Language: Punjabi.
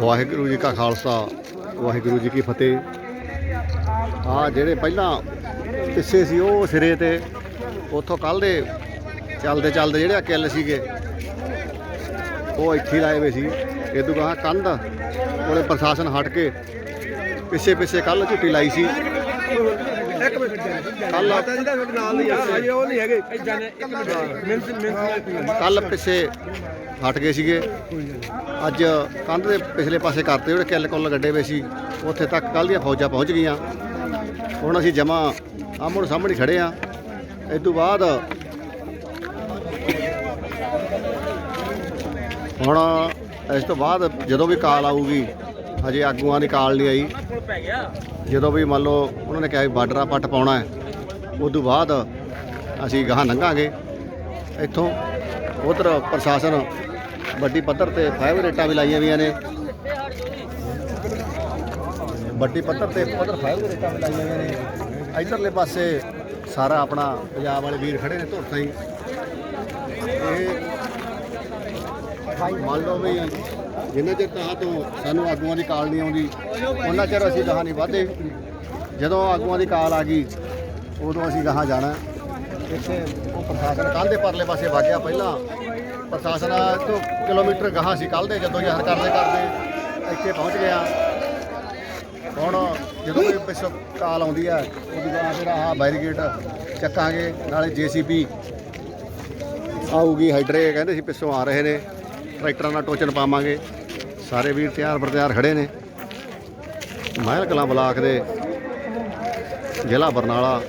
ਵਾਹਿਗੁਰੂ ਜੀ ਕਾ ਖਾਲਸਾ, ਵਾਹਿਗੁਰੂ ਜੀ ਕੀ ਫਤਿਹ। ਆ ਜਿਹੜੇ ਪਹਿਲਾਂ ਪਿੱਛੇ ਸੀ ਉਹ ਸਿਰੇ ਤੇ, ਉੱਥੋਂ ਕੱਲ ਦੇ ਚੱਲਦੇ ਚੱਲਦੇ ਜਿਹੜੇ ਕਿੱਲ ਸੀਗੇ, ਉਹ ਇੱਥੇ ਲਾਏ ਹੋਏ ਸੀ। ਇਹ ਤੋਂ ਗਾਹਾਂ ਕੰਧ ਕੋਲੇ ਪ੍ਰਸ਼ਾਸਨ ਹਟ ਕੇ ਪਿੱਛੇ ਪਿੱਛੇ ਕੱਲ ਝੁੱਟੀ ਲਾਈ ਸੀ। ਇੱਕ ਮਿੰਟ ਕੱਲ ਮਾਤਾ ਜੀ ਦਾ ਤੁਹਾਡੇ ਨਾਲ ਨਹੀਂ ਆ ਅਜੇ ਉਹ ਨਹੀਂ ਹੈਗੇ। ਮਿੰਟ ਮਿੰਟ ਕੱਲ ਪਿੱਛੇ ਹਟ ਗਏ ਸੀਗੇ। ਅੱਜ ਕੰਧ ਦੇ ਪਿਛਲੇ ਪਾਸੇ ਕਰਤੇ ਜਿਹੜੇ ਕਿੱਲ ਕੁੱਲ ਗੱਡੇ ਵੇ ਸੀ। ਉੱਥੇ ਤੱਕ ਕੱਲ ਦੀਆਂ ਫੌਜਾਂ ਪਹੁੰਚ ਗਈਆਂ। ਹੁਣ ਅਸੀਂ ਜਮਾ ਆਮੋ ਸਾਹਮਣੇ ਖੜੇ ਆ ਇਸ ਤੋਂ ਬਾਅਦ ਹੁਣ ਇਸ ਤੋਂ ਬਾਅਦ ਜਦੋਂ ਵੀ ਕਾਲ ਆਊਗੀ ਹਜੇ ਆਗੂਆਂ ਦੀ ਕਾਲ ਨਹੀਂ ਆਈ। ਜਦੋਂ ਵੀ ਮੰਨ ਲਓ ਉਹਨਾਂ ਨੇ ਕਿਹਾ ਵੀ ਬਾਰਡਰ ਆ ਪੱਟ ਪਾਉਣਾ ਹੈ ਉਸ ਤੋਂ ਬਾਅਦ ਅਸੀਂ ਗਾਹਾਂ ਲੰਘਾਂਗੇ। ਇੱਥੋਂ ਉਧਰ ਪ੍ਰਸ਼ਾਸਨ ਵੱਡੀ ਪੱਧਰ ਤੇ ਫਾਇਰ ਰੇਟਾਂ ਵੀ ਲਾਈਆਂ ਵੀਆਂ ਨੇ। ਵੱਡੀ ਪੱਧਰ ਤੇ ਉਧਰ ਫਾਇਰ ਰੇਟਾਂ ਵੀ ਲਾਈਆਂ ਵੀਆਂ ਨੇ। ਇਧਰਲੇ ਪਾਸੇ ਸਾਰਾ ਆਪਣਾ ਪੰਜਾਬ ਵਾਲੇ ਵੀਰ ਖੜੇ ਨੇ ਧੁਰ ਤਾਈ ਇਹ ਮੰਨ ਲਓ ਵੀ ਜਿੰਨਾ ਚਿਰ ਤਾਂ ਤੋਂ ਸਾਨੂੰ ਆਗੂਆਂ ਦੀ ਕਾਲ ਨਹੀਂ ਆਉਂਦੀ, ਉਹਨਾਂ ਚਿਰ ਅਸੀਂ ਗਾਹਾਂ ਨਹੀਂ ਵਧਦੇ। ਜਦੋਂ ਆਗੂਆਂ ਦੀ ਕਾਲ ਆ ਗਈ, ਉਦੋਂ ਅਸੀਂ ਗਾਹਾਂ ਜਾਣਾ। ਇੱਥੇ ਉਹ ਪ੍ਰਸ਼ਾਸਨ ਕੱਲ੍ਹ ਦੇ ਪਰਲੇ ਪਾਸੇ ਵਗਿਆ ਪਹਿਲਾਂ। ਪ੍ਰਸ਼ਾਸਨ ਤੋਂ ਕਿਲੋਮੀਟਰ ਗਾਹਾਂ ਸੀ ਕੱਲ੍ਹ ਦੇ, ਜਦੋਂ ਜਹਰ ਕਰਦੇ ਕਰਦੇ ਇੱਥੇ ਪਹੁੰਚ ਗਿਆ। ਹੁਣ ਜਦੋਂ ਵੀ ਪਿੱਛੋਂ ਕਾਲ ਆਉਂਦੀ ਹੈ ਉਹਦੀ ਬਾਅਦ ਫਿਰ ਆਹ ਬੈਰੀਗੇਟ ਚੱਕਾਂਗੇ, ਨਾਲੇ ਜੀਸੀਪੀ ਆਊਗੀ ਹਾਈਡਰੇ ਕਹਿੰਦੇ ਸੀ, ਪਿੱਛੋਂ ਆ ਰਹੇ ਨੇ। ਟਰੈਕਟਰਾਂ ਨਾਲ ਟੋਚਨ ਪਾਵਾਂਗੇ। ਸਾਰੇ ਵੀਰ ਤਿਆਰ ਬਰਤਿਆਰ ਖੜੇ ਨੇ। ਮਹਿਲ ਕਲਾਂ ਬਲਾਕ ਦੇ ਜ਼ਿਲ੍ਹਾ ਬਰਨਾਲਾ